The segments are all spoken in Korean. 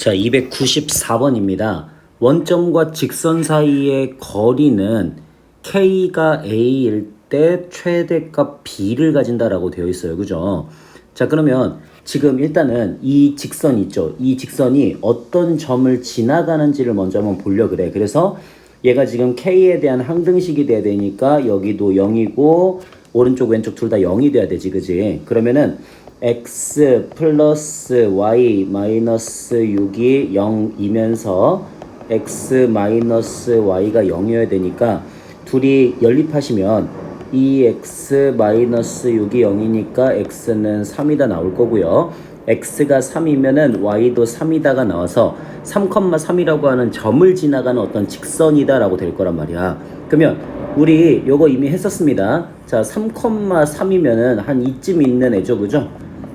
자, 294번입니다. 원점과 직선 사이의 거리는 k가 a일 때 최대값 b를 가진다라고 되어 있어요. 그죠? 자, 그러면 지금 일단은 이 직선 있죠. 이 직선이 어떤 점을 지나가는지를 먼저 한번 보려 그래. 그래서 얘가 지금 k에 대한 항등식이 돼야 되니까 여기도 0이고 오른쪽 왼쪽 둘 다 0이 돼야 되지. 그지? 그러면은 x 플러스 y 마이너스 6이 0이면서 x 마이너스 y가 0이어야 되니까 둘이 연립하시면 2x 마이너스 6이 0이니까 x는 3이다 나올 거고요. x가 3이면은 y도 3이다가 나와서 3,3이라고 하는 점을 지나가는 어떤 직선이다라고 될 거란 말이야. 그러면 우리 요거 이미 했었습니다. 자, 3,3이면은 한 이쯤 있는 애죠, 그죠?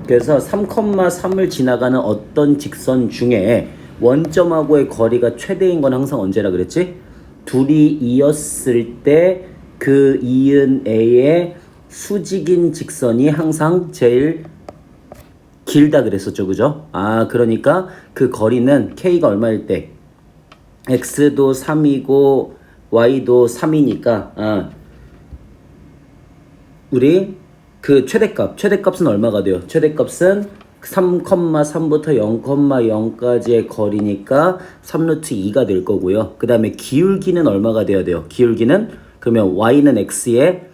그래서 3,3을 지나가는 어떤 직선 중에 원점하고의 거리가 최대인 건 항상 언제라 그랬지? 둘이 이었을 때 그 이은 A의 수직인 직선이 항상 제일 길다 그랬었죠, 그죠? 아, 그러니까 그 거리는 K가 얼마일 때? X도 3이고 Y도 3이니까, 아, 우리 그 최대값, 최대값은 얼마가 돼요? 최대값은 3,3부터 0,0까지의 거리니까 3루트 2가 될 거고요. 그 다음에 기울기는 얼마가 돼야 돼요? 기울기는 그러면 y는 x의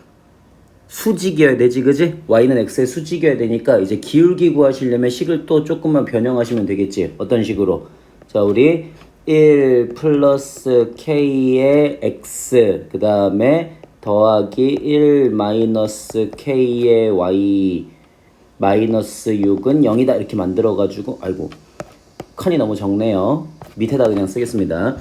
수직이어야 되지, 그지? y는 x의 수직이어야 되니까 이제 기울기 구하시려면 식을 또 조금만 변형하시면 되겠지. 어떤 식으로? 자, 우리 1 플러스 k의 x 그 다음에 더하기 1 마이너스 k의 y 마이너스 6은 0이다 이렇게 만들어가지고 아이고 칸이 너무 적네요. 밑에다 그냥 쓰겠습니다.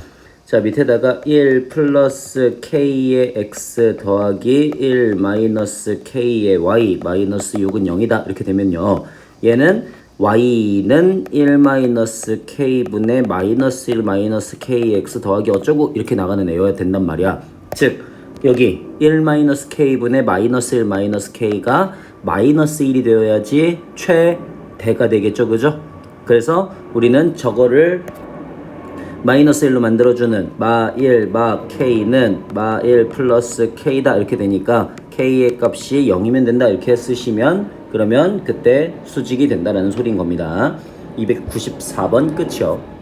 자 밑에다가 1 플러스 k의 x 더하기 1 마이너스 k의 y 마이너스 6은 0이다 이렇게 되면요. 얘는 y는 1 마이너스 k분의 마이너스 1 마이너스 kx 더하기 어쩌고 이렇게 나가는 애여야 된단 말이야. 즉 여기 1 마이너스 k분의 마이너스 1 마이너스 k가 마이너스 1이 되어야지 최대가 되겠죠 그죠? 그래서 우리는 저거를 마이너스 1로 만들어주는 마 1 마 k는 마 1 플러스 k다 이렇게 되니까 k의 값이 0이면 된다 이렇게 쓰시면 그러면 그때 수직이 된다라는 소리인 겁니다 294번 끝이요